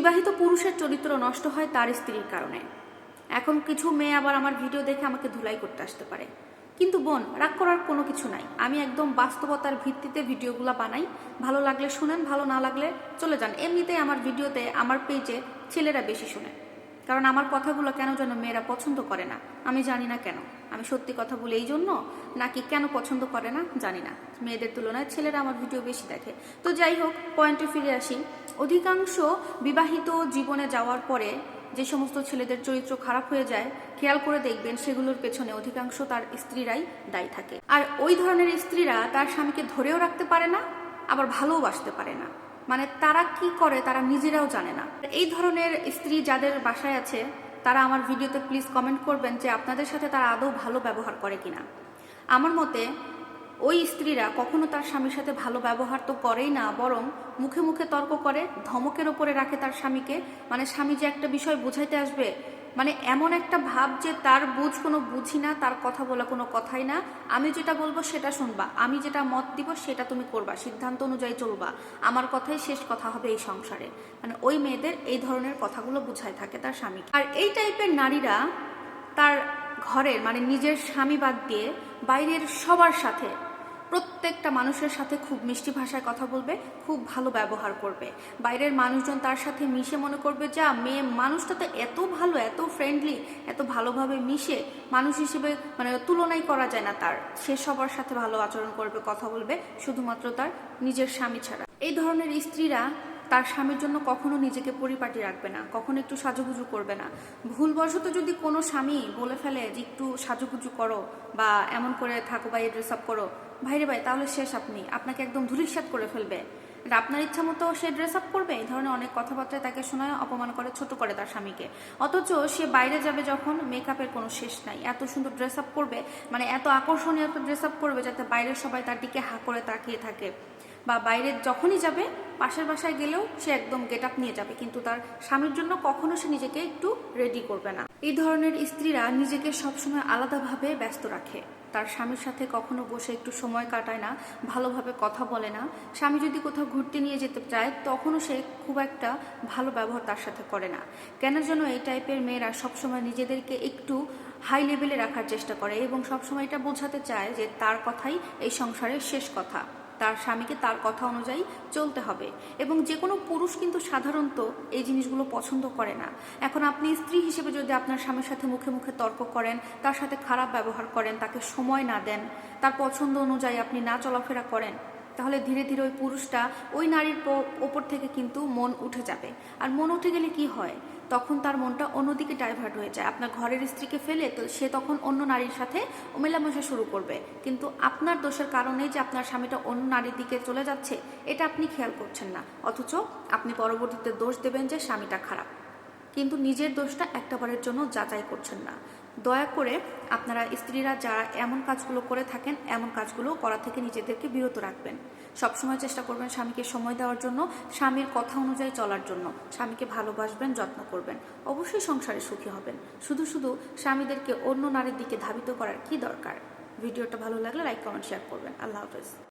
বিবাহিত পুরুষের চরিত্র নষ্ট হয় তার স্ত্রীর কারণে। এখন কিছু মেয়ে আবার আমার ভিডিও দেখে আমাকে ধুলাই করতে আসতে পারে। কিন্তু বোন, রাগ করার কোনো কিছু নাই। আমি একদম বাস্তবতার ভিত্তিতে ভিডিওগুলো বানাই। ভালো লাগলে শুনেন, ভালো না লাগলে চলে যান। এমনিতেই আমার ভিডিওতে আমার পেজে ছেলেরা বেশি শোনে। কারণ আমার কথাগুলো কেন যেন মেয়েরা পছন্দ করে না? আমি জানি না কেন। আমি সত্যি কথা বলি এই জন্য? নাকি কেন পছন্দ করে না? জানি না। মেয়েদের তুলনায় ছেলেরা আমার ভিডিও বেশি দেখে। তো যাই হোক পয়েন্টে ফিরে আসি। অধিকাংশ বিবাহিত জীবনে যাওয়ার পরে যে সমস্ত ছেলেদের চরিত্র খারাপ হয়ে যায়, খেয়াল করে দেখবেন সেগুলোর পেছনে অধিকাংশ তার স্ত্রীরাই দায়ী থাকে। আর ওই ধরনের স্ত্রীরা তার স্বামীকে ধরেও রাখতে পারে না, আবার ভালোবাসতে পারে না। মানে তারা কি করে তারা নিজেরাও জানে না। এই ধরনের স্ত্রী যাদের বাসায় আছে, তারা আমার ভিডিওতে প্লিজ কমেন্ট করবেন যে আপনাদের সাথে তারা আদৌ ভালো ব্যবহার করে কিনা। আমার মতে ওই স্ত্রীরা কখনো তার স্বামীর সাথে ভালো ব্যবহার তো করেই না, বরং মুখে মুখে তর্ক করে, ধমকের ওপরে রাখে তার স্বামীকে। মানে স্বামী যে একটা বিষয় বুঝাইতে আসবে মানে এমন একটা ভাব যে তার বুঝ কোনো বুঝি না, তার কথা বলা কোনো কথাই না। আমি যেটা বলব সেটা শুনবা, আমি যেটা মত দিব সেটা তুমি করবা, সিদ্ধান্ত অনুযায়ী চলবা। আমার কথাই শেষ কথা হবে এই সংসারে। মানে ওই মেয়েদের এই ধরনের কথাগুলো বুঝাই থাকে তার স্বামী। আর এই টাইপের নারীরা তার ঘরের মানে নিজের স্বামী বাদ দিয়ে বাইরের সবার সাথে প্রত্যেকটা মানুষের সাথে খুব মিষ্টি ভাষায় কথা বলবে, খুব ভালো ব্যবহার করবে। বাইরের মানুষজন তার সাথে মিশে মনে করবে, যা, মেয়ে, মানুষটা তো এত ভালো, এত ফ্রেন্ডলি এত ভালোভাবে মিশে, মানুষ হিসেবে মানে তুলনাই করা যায় না তার। সে সবার সাথে ভালো আচরণ করবে, কথা বলবে, শুধুমাত্র তার নিজের স্বামী ছাড়া। এই ধরনের স্ত্রীরা তার স্বামীর জন্য কখনো নিজেকে পরিপাটি রাখবে না, কখনো একটু সাজুগুজু করবে না। ভুলবশত যদি কোনো স্বামী বলে ফেলে যে একটু সাজুগুজু করো বা এমন করে থাকো বা এই ড্রেস আপ করো, ভাইরে ভাই, তাহলে শেষ আপনি, আপনাকে একদম ধুলিসাত করে ফেলবে। আর আপনার ইচ্ছা মতো সে ড্রেস আপ করবে, এই ধরনের অনেক কথাবার্তায় তাকে শোনায়, অপমান করে, ছোট করে তার স্বামীকে। অথচ সে বাইরে যাবে যখন মেকআপের কোনো শেষ নাই। এত সুন্দর ড্রেস আপ করবে মানে এত আকর্ষণীয় একটা ড্রেস আপ করবে যাতে বাইরের সবাই তার দিকে হা করে তাকিয়ে থাকে। বা বাইরে যখনই যাবে, পাশের বাসায় গেলেও সে একদম গেট আপ নিয়ে যাবে। কিন্তু তার স্বামীর জন্য কখনো সে নিজেকে একটু রেডি করবে না। এই ধরনের স্ত্রীরা নিজেকে সবসময় আলাদাভাবে ব্যস্ত রাখে। তার স্বামীর সাথে কখনো বসে একটু সময় কাটায় না, ভালোভাবে কথা বলে না। স্বামী যদি কোথাও ঘুরতে নিয়ে যেতে চায়, তখনও সে খুব একটা ভালো ব্যবহার তার সাথে করে না। কেন যেন এই টাইপের মেয়েরা সবসময় নিজেদেরকে একটু হাই লেভেলে রাখার চেষ্টা করে এবং সবসময় এটা বোঝাতে চায় যে তার কথাই এই সংসারের শেষ কথা। তার স্বামীকে তার কথা অনুযায়ী চলতে হবে। এবং যে কোনো পুরুষ কিন্তু সাধারণত এই জিনিসগুলো পছন্দ করে না। এখন আপনি স্ত্রী হিসেবে যদি আপনার স্বামীর সাথে মুখে মুখে তর্ক করেন, তার সাথে খারাপ ব্যবহার করেন, তাকে সময় না দেন, তার পছন্দ অনুযায়ী আপনি না চলাফেরা করেন তাহলে ধীরে ধীরে ওই পুরুষটা ওই নারীর ওপর থেকে কিন্তু মন উঠে যাবে। আর মন উঠে গেলে কি হয়? তখন তার মনটা অন্যদিকে ডাইভার্ট হয়ে যায়। আপনার ঘরের স্ত্রীকে ফেলে তো সে তখন অন্য নারীর সাথে মেলামেশা শুরু করবে। কিন্তু আপনার দোষের কারণে যে আপনার স্বামীটা অন্য নারীর দিকে চলে যাচ্ছে, এটা আপনি খেয়াল করছেন না। অথচ আপনি পরবর্তীতে দোষ দেবেন যে স্বামীটা খারাপ। কিন্তু নিজের দোষটা একটাবারের জন্য যাচাই করছেন না। দয়া করে আপনারা স্ত্রীরা যারা এমন কাজগুলো করে থাকেন, এমন কাজগুলো করা থেকে নিজেদেরকে বিরত রাখবেন। সবসময় চেষ্টা করবেন স্বামীকে সময় দেওয়ার জন্য, স্বামীর কথা অনুযায়ী চলার জন্য। স্বামীকে ভালোবাসবেন, যত্ন করবেন। অবশ্যই সংসারে সুখী হবেন। শুধু শুধু স্বামীদেরকে অন্য নারীর দিকে ধাবিত করার কি দরকার? ভিডিওটা ভালো লাগলে লাইক কমেন্ট শেয়ার করবেন। আল্লাহ হাফেজ।